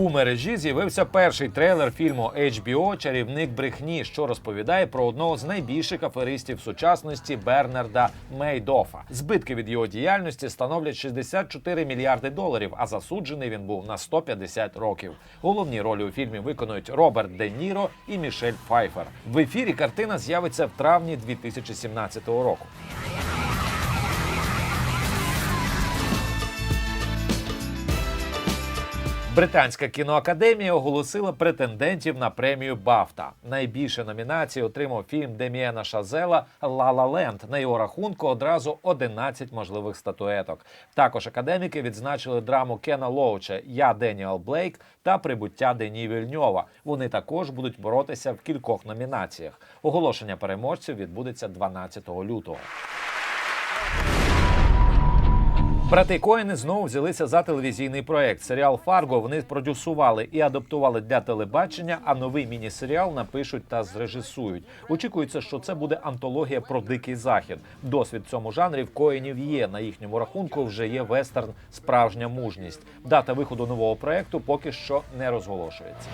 У мережі з'явився перший трейлер фільму HBO Чарівник брехні, що розповідає про одного з найбільших аферистів сучасності Бернарда Мейдофа. Збитки від його діяльності становлять 64 мільярди доларів, а засуджений він був на 150 років. Головні ролі у фільмі виконують Роберт Де Ніро і Мішель Пфайфер. В ефірі картина з'явиться в травні 2017 року. Британська кіноакадемія оголосила претендентів на премію Бафта. Найбільше номінацій отримав фільм Деміена Шазела «Ла Ла Ленд». На його рахунку одразу 11 можливих статуеток. Також академіки відзначили драму Кена Лоуча Я Деніел Блейк та прибуття Дені Вільньова. Вони також будуть боротися в кількох номінаціях. Оголошення переможців відбудеться 12 лютого. Брати Коїни знову взялися за телевізійний проект. Серіал Фарго вони продюсували і адаптували для телебачення, а новий міні-серіал напишуть та зрежисують. Очікується, що це буде антологія про дикий захід. Досвід в цьому жанрі в коїнів є. На їхньому рахунку вже є вестерн Справжня мужність. Дата виходу нового проекту поки що не розголошується.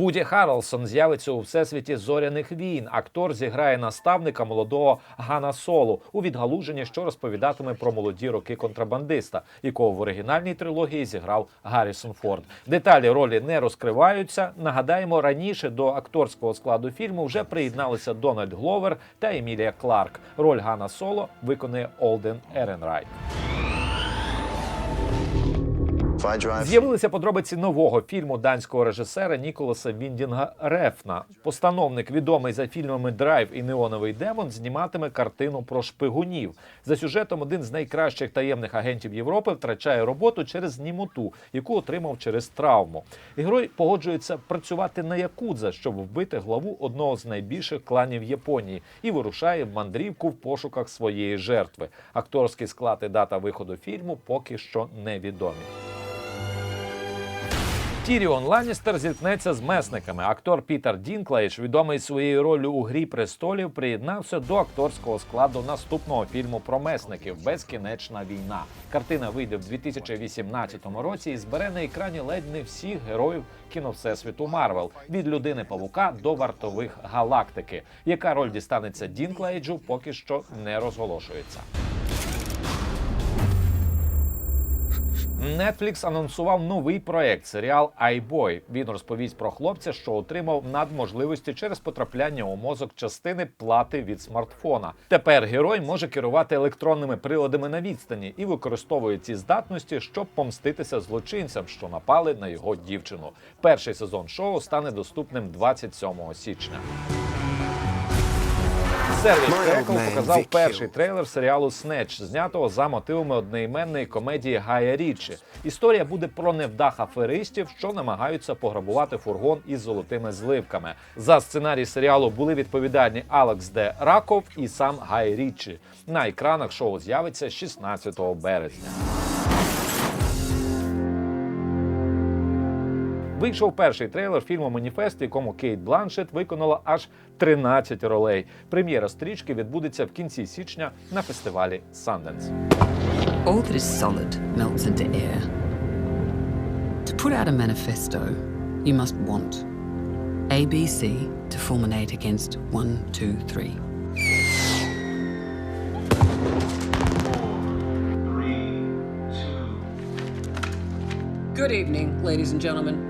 Вуді Харрелсон з'явиться у всесвіті зоряних війн. Актор зіграє наставника молодого Гана Солу у відгалуженні, що розповідатиме про молоді роки контрабандиста, якого в оригінальній трилогії зіграв Гаррісон Форд. Деталі ролі не розкриваються. Нагадаємо, раніше до акторського складу фільму вже приєдналися Дональд Гловер та Емілія Кларк. Роль Гана Соло виконує Олден Еренрайт. З'явилися подробиці нового фільму данського режисера Ніколаса Віндінга Рефна. Постановник, відомий за фільмами Драйв і Неоновий демон, зніматиме картину про шпигунів. За сюжетом один з найкращих таємних агентів Європи втрачає роботу через німоту, яку отримав через травму. Герой погоджується працювати на якудза, щоб вбити главу одного з найбільших кланів Японії, і вирушає в мандрівку в пошуках своєї жертви. Акторський склад і дата виходу фільму поки що невідомі. Тіріон Ланністер зіткнеться з месниками. Актор Пітер Дінклейдж, відомий своєю ролью у грі престолів, приєднався до акторського складу наступного фільму про месників Безкінечна війна. Картина вийде в 2018 році і збере на екрані ледь не всіх героїв кіно всесвіту Марвел від людини павука до вартових галактики. Яка роль дістанеться Дінклейджу, поки що не розголошується. Netflix анонсував новий проект серіал «Айбой». Він розповість про хлопця, що отримав надможливості через потрапляння у мозок частини плати від смартфона. Тепер герой може керувати електронними приладами на відстані і використовує ці здатності, щоб помститися злочинцям, що напали на його дівчину. Перший сезон шоу стане доступним 27 січня. Crackle man показав перший трейлер серіалу Снеч, знятого за мотивами одноіменної комедії Гая Річі. Історія буде про невдах аферистів, що намагаються пограбувати фургон із золотими зливками. За сценарій серіалу були відповідальні Алекс Де Раков і сам Гай Річі. На екранах шоу з'явиться 16 березня. Вийшов перший трейлер фільму Маніфест, в якому Кейт Бланшет виконала аж 13 ролей. Прем'єра стрічки відбудеться в кінці січня на фестивалі Sundance. All that is solid melts into air. To put out a manifesto, you must want ABC to fulminate against one, two, three. Good evening, ladies and gentlemen.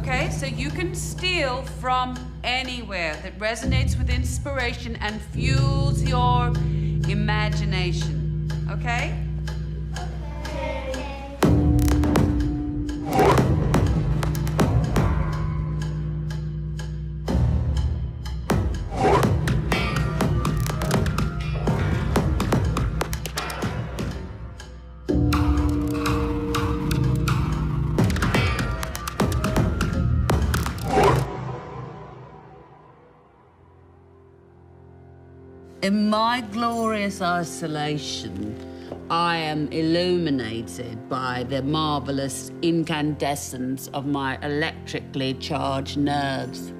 Okay? So you can steal from anywhere that resonates with inspiration and fuels your imagination. Okay? In my glorious isolation, I am illuminated by the marvelous incandescence of my electrically charged nerves.